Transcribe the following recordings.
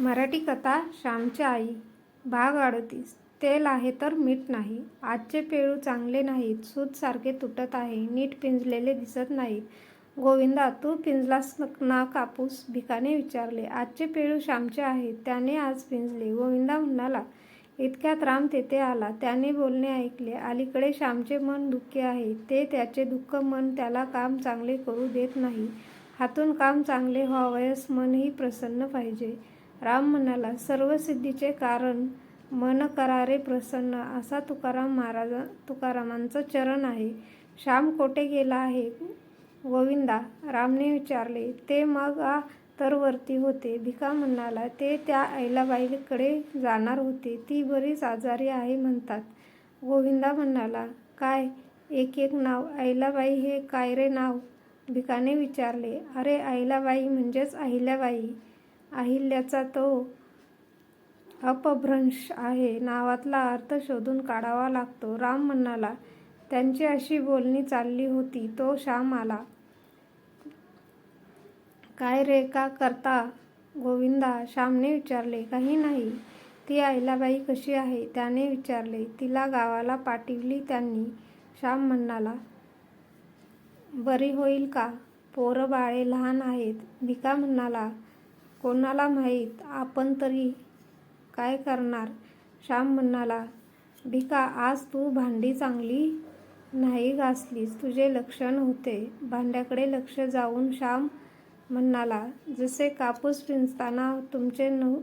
मराठी कथा श्यामची आई. भाग अडतीस. तेल आहे तर मीठ नाही. आजचे पेळू चांगले नाहीत. सूत सारखे तुटत आहे. नीट पिंजलेले दिसत नाहीत गोविंदा तू पिंजलास ना कापूस? भिकाने विचारले. आजचे पेळू श्यामचे आहेत. त्याने आज पिंजले. गोविंदा म्हणाला इतक्यात राम तेथे आला. त्याने बोलणे ऐकले. अलीकडे श्यामचे मन दुःखी आहे. ते त्याचे दुःख मन त्याला काम चांगले करू देत नाही. हातून काम चांगले व्हावयास मनही प्रसन्न पाहिजे. राम म्हणाला सर्व सिद्धीचे कारण मन करारे प्रसन्न असा तुकाराम महाराज तुकारामांचं चरण आहे. श्याम कोठे गेला आहे? गोविंदा रामने विचारले ते मग आ तरवरती होते भिका म्हणाला ते त्या आईलाबाईकडे जाणार होते. ती बरीच आजारी आहे म्हणतात गोविंदा म्हणाला काय? एक एक नाव. आईलाबाई हे काय रे नाव भिकाने विचारले अरे आईलाबाई म्हणजेच अहिल्याबाई. अहिल्याचा तो अपभ्रंश आहे. नावातला अर्थ शोधून काढावा लागतो. राम म्हणाला त्यांची अशी बोलणी चालली होती. तो श्याम आला. काय रे का करता गोविंदा श्यामने विचारले. काही नाही. ती आईलाबाई कशी आहे त्याने विचारले. तिला गावाला पाठवली त्यांनी श्याम म्हणाला बरी होईल का? पोरं बाळे लहान आहेत. भिका म्हणाला कोणाला माहीत? आपण तरी काय करणार? श्याम म्हणाला भिका आज तू भांडी चांगली नाही घासलीस. तुझे लक्षण होते. भांड्याकडे लक्ष जाऊन श्याम म्हणाला जसे कापूस पिंजताना तुमचे नव्ह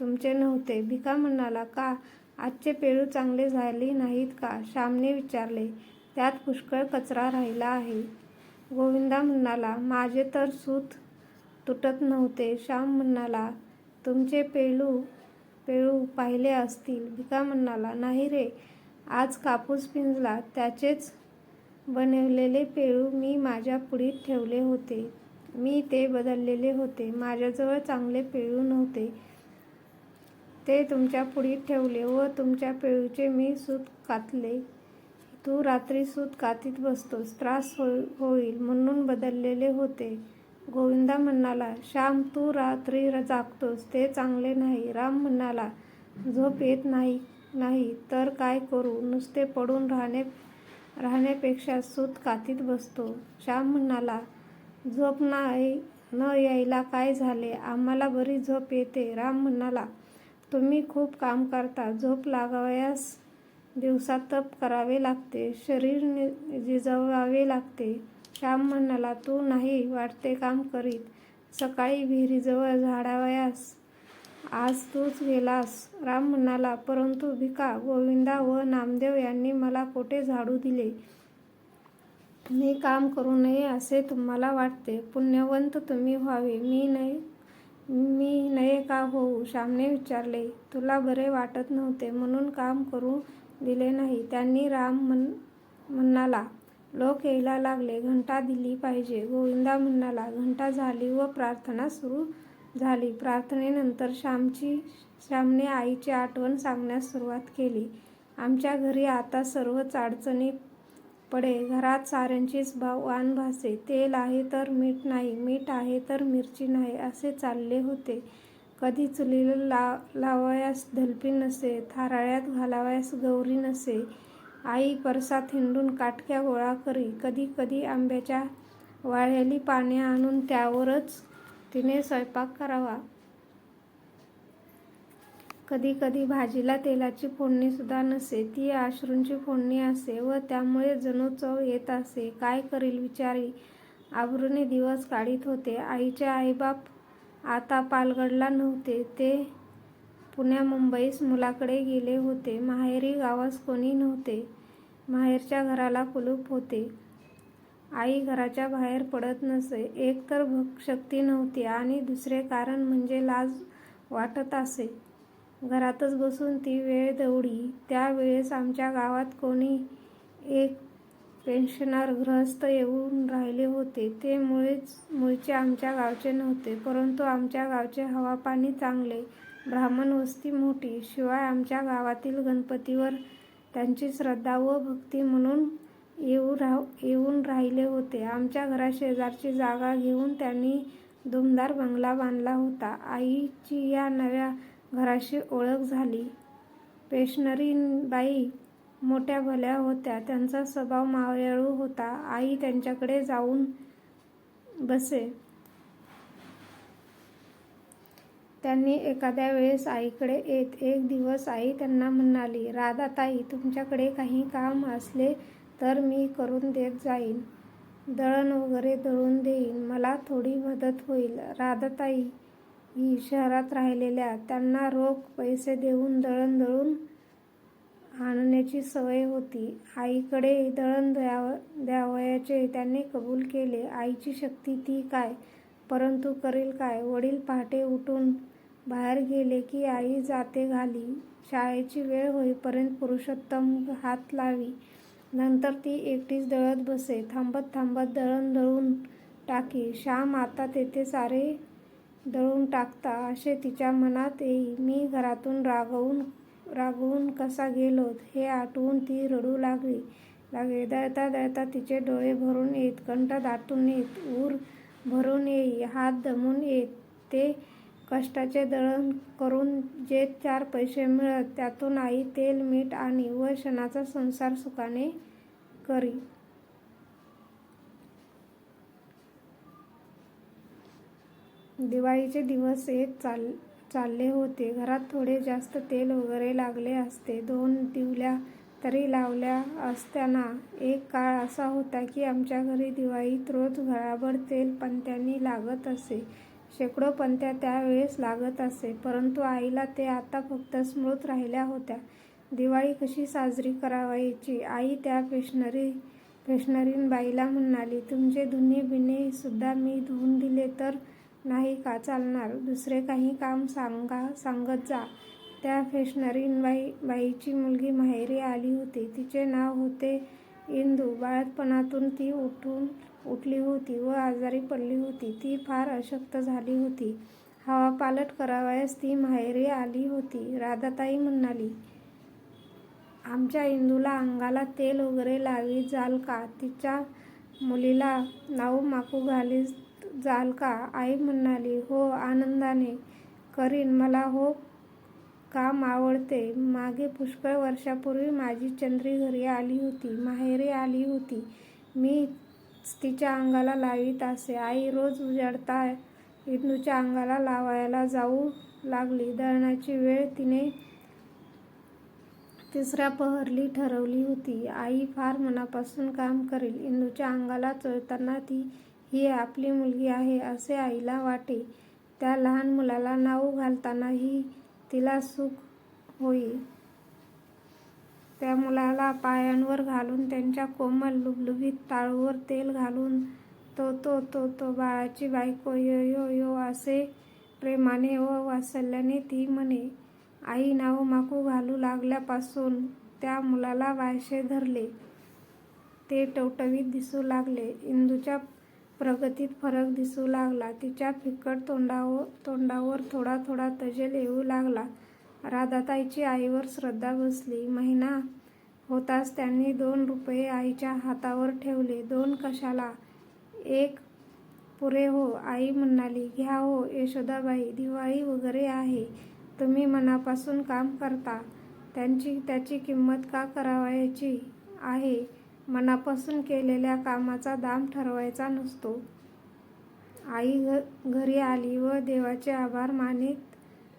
तुमचे नव्हते भिका म्हणाला का? आजचे पेळू चांगले झाले नाहीत का श्यामने विचारले त्यात पुष्कळ कचरा राहिला आहे गोविंदा म्हणाला माझे तर सूत तुटत नव्हते. श्याम म्हणाला तुमचे पेळू पेळू पाहिले असतील. भिका म्हणाला नाही रे आज कापूस पिंजला. त्याचेच बनवलेले पेळू मी माझ्या पुढीत ठेवले होते. मी ते बदललेले होते. माझ्याजवळ चांगले पेळू नव्हते. ते तुमच्या पुढीत ठेवले व तुमच्या पेळूचे मी सूत कातले. तू रात्री सूत कातीत बसतोस. त्रास हो होईल म्हणून बदललेले होते. गोविंदा म्हणाला श्याम तू रात्री जागतोस ते चांगले नाही. राम म्हणाला झोप येत नाही नाही तर काय करू? नुसते पडून राहणे राहण्यापेक्षा सूत कातीत बसतो. श्याम म्हणाला झोप नाही न यायला काय झाले? आम्हाला बरी झोप येते. राम म्हणाला तुम्ही खूप काम करता झोप लागावयास दिवसात तप करावे लागते शरीर जिजवावे लागते श्याम म्हणाला तू नाही वाटते काम करीत. सकाळी विहिरीजवळ झाडावयास. आज तूच गेलास. राम म्हणाला परंतु भिका गोविंदा व नामदेव यांनी मला कोठे झाडू दिले. मी काम करू नये असे तुम्हाला वाटते. पुण्यवंत तुम्ही व्हावे. मी नाही मी नये का होऊ? श्यामने विचारले. तुला बरे वाटत नव्हते म्हणून काम करू दिले नाही. त्यांनी राम म्हण म्हणाला लोक यायला लागले. घंटा दिली पाहिजे. गोविंदा म्हणाला घंटा झाली व प्रार्थना सुरू झाली. प्रार्थनेनंतर श्यामची श्यामने आईची आठवण सांगण्यास सुरुवात केली. आमच्या घरी आता सर्वच अडचणी पडे. घरात साऱ्यांचीच भाव वाण भासे. तेल आहे तर मीठ नाही. मीठ आहे तर मिरची नाही. असे चालले होते. कधी चुलीला ला लावायास धलपी नसे. थाराळ्यात घालावयास गौरी नसे. आई परसात हिंडून काटक्या गोळा करी. कधी कधी आंब्याच्या वाळलेली पाने आणून त्यावरच तिने स्वयंपाक करावा. कधी कधी भाजीला तेलाची फोडणी सुद्धा नसे. ती अश्रूंची फोडणी असे व त्यामुळे जणू चव येत असे. काय करील विचारी. आबरूने दिवस काढीत होते. आईचे आईबाप आता पालगडला नव्हते. ते पुण्या मुंबईस मुलाकडे गेले होते. माहेरी गावास कोणी नव्हते. माहेरच्या घराला कुलूप होते. आई घराच्या बाहेर पडत नसे. एक तर शक्ती नव्हती आणि दुसरे कारण म्हणजे लाज वाटत असे. घरातच बसून ती वेळ दौडी. त्यावेळेस आमच्या गावात कोणी एक पेन्शनर गृहस्थ येऊन राहिले होते. ते मुळेच मुळचे आमच्या गावचे नव्हते परंतु आमच्या गावचे हवापाणी चांगले. ब्राह्मण वस्ती मोठी. शिवाय आमच्या गावातील गणपतीवर त्यांची श्रद्धा व भक्ती म्हणून येऊ राह येऊन राहिले होते. आमच्या घराशेजारची जागा घेऊन त्यांनी दुमदार बंगला बांधला होता. आईची या नव्या घराशी ओळख झाली. पेशनरीबाई मोठ्या भल्या होत्या. त्यांचा स्वभाव मायाळू होता. आई त्यांच्याकडे जाऊन बसे. त्यांनी एखाद्या वेळेस आईकडे येत एक दिवस आई त्यांना म्हणाली राधाताई तुमच्याकडे काही काम असले तर मी करून देत जाईन. दळण वगैरे दळून देईन. मला थोडी मदत होईल. राधाताई ही शहरात राहिलेल्या त्यांना रोख पैसे देऊन दळण दळून आणण्याची सवय होती. आईकडे दळण द्याव द्यावयाचे त्यांनी कबूल केले. आईची शक्ती ती काय? परंतु करेल काय? वडील पहाटे उठून बाहेर गेले की आई जाते घाली. शाळेची वेळ होईपर्यंत पुरुषोत्तम हात लावी. नंतर ती एकटीच दळत बसे. थांबत थांबत दळण दळून टाकी. श्याम आता तेथे सारे दळून टाकता. असे तिच्या मनात येई. मी घरातून रागवून रागवून कसा गेलोत हे आठवून ती रडू लागली. लागली दळता दळता तिचे डोळे भरून येत. कंठ दाटून येत. ऊर भरून येई. हात दमून येत. ते कष्टाचे दळण करून जे चार पैसे मिळत त्यातून आई तेल मीठ आणि व क्षणाचा संसार सुखाने करी. दिवाळीचे दिवस येत चाल चालले होते. घरात थोडे जास्त तेल वगैरे लागले असते. दोन दिवल्या तरी लावल्या असताना एक काळ असा होता की आमच्या घरी दिवाळीत रोज घराभर तेल पंत्यांनी लागत असे. शेकडो पंत्या त्यावेळेस लागत असे. परंतु आईला ते आता फक्त स्मृत राहिल्या होत्या. दिवाळी कशी साजरी करावायची? आई त्या पेशनरी पेशनरीन बाईला म्हणाली तुमचे धुणे बिणे सुद्धा मी धुवून दिले तर नाही का चालणार? दुसरे काही काम सांगा सांगत जा. त्या फेशनरीन बाई बाईची मुलगी माहेरी आली होती. तिचे नाव होते इंदू. बाळतपणातून ती उठून उठली होती व आजारी पडली होती. ती फार अशक्त झाली होती. हवा पालट करावयास ती माहेरी आली होती. राधाताई म्हणाली आमच्या इंदूला अंगाला तेल वगैरे लावी जाल का? तिच्या मुलीला नाऊ माकू घाली जाल का? आई म्हणाली हो आनंदाने करीन. मला हो काम आवडते. मागे पुष्कळ वर्षापूर्वी माझी चंद्री घरी आली होती. माहेरी आली होती. मी तिच्या अंगाला लावीत असे. आई रोज उजाडता इंदूच्या अंगाला लावायला जाऊ लागली. दळणाची वेळ तिने तिसऱ्या पहरली ठरवली होती. आई फार मनापासून काम करेल. इंदूच्या अंगाला चोळताना ती ही आपली मुलगी आहे असे आईला वाटे. त्या लहान मुलाला नाव घालतानाही तिला सुख होई. त्या मुलाला पायांवर घालून त्यांच्या कोमल लुबलुबीत ताळूवर तेल घालून तो तो तो तो बाळाची बायको यो यो यो असे प्रेमाने व वासल्याने ती म्हणे आई नाव माकू घालू लागल्यापासून त्या मुलाला वायशे धरले. ते टवटवीत दिसू लागले. इंदूच्या प्रगतीत फरक दिसू लागला. तिच्या फिकट तोंडावर तोंडावर थोडा थोडा तजेल येऊ लागला. राधाताईची आईवर श्रद्धा बसली. महिना होताच त्यांनी दोन रुपये आईच्या हातावर ठेवले. दोन कशाला? एक पुरे हो. आई म्हणाली घ्या हो यशोदाबाई दिवाळी वगैरे आहे. तुम्ही मनापासून काम करता. त्यांची त्याची किंमत का करावायची आहे? मनापासून केलेल्या कामाचा दाम ठरवायचा नसतो. आई घ घरी आली व देवाचे आभार मानित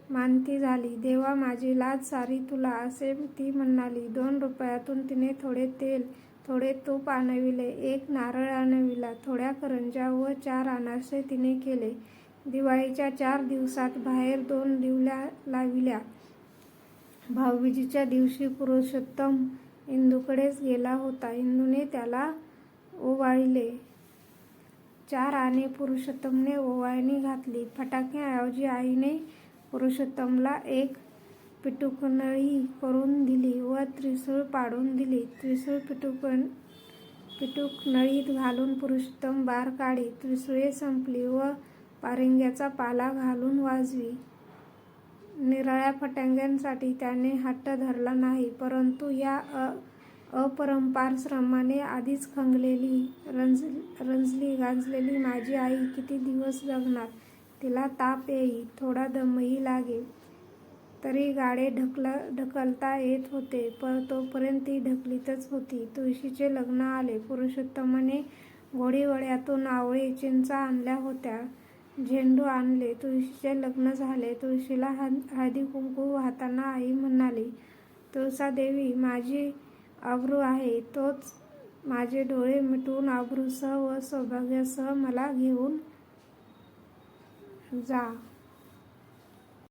मानती झाली. देवा माझी लाज सारी तुला असे ती म्हणाली. दोन रुपयातून तिने थोडे तेल थोडे तूप आणविले एक नारळ आणविला थोड्या करंजा व चार अनारसे तिने केले. दिवाळीच्या चार दिवसात बाहेर दोन दिवल्या लाविल्या. भाऊबीजीच्या दिवशी पुरुषोत्तम इंदूकडेच गेला होता. इंदूने त्याला ओवाळले. चार आणे पुरुषोत्तमने ओवाळणी घातली. फटाक्याऐवजी आईने पुरुषोत्तमला एक पिटुकणळी करून दिली व त्रिसूळ पाडून दिली. त्रिसूळ पिटुकण पिटूक नळीत घालून पुरुषोत्तम बार काढी. त्रिसुळे संपली व पारिंग्याचा पाला घालून वाजवी. निराळ्या फटांग्यांसाठी त्याने हट्ट धरला नाही परंतु या अपरंपार श्रमाने आधीच खंगलेली रंज रंजली गांजलेली माझी आई किती दिवस जगणार? तिला ताप येई थोडा दमही लागेल तरी गाडे ढकल ढकलता येत होते पर तोपर्यंत ती ढकलीतच होती. तुळशीचे लग्न आले. पुरुषोत्तमाने घोडीवड्यातून आवळे चिंचा आणल्या होत्या. झेंडू आणले. तुळशीचे लग्न झाले. तुळशीला हळदी कुंकू वाहताना आई म्हणाली तुळसादेवी माझी आबरू आहे. तोच माझे डोळे मिटवून आबरूसह व सौभाग्यासह मला घेऊन जा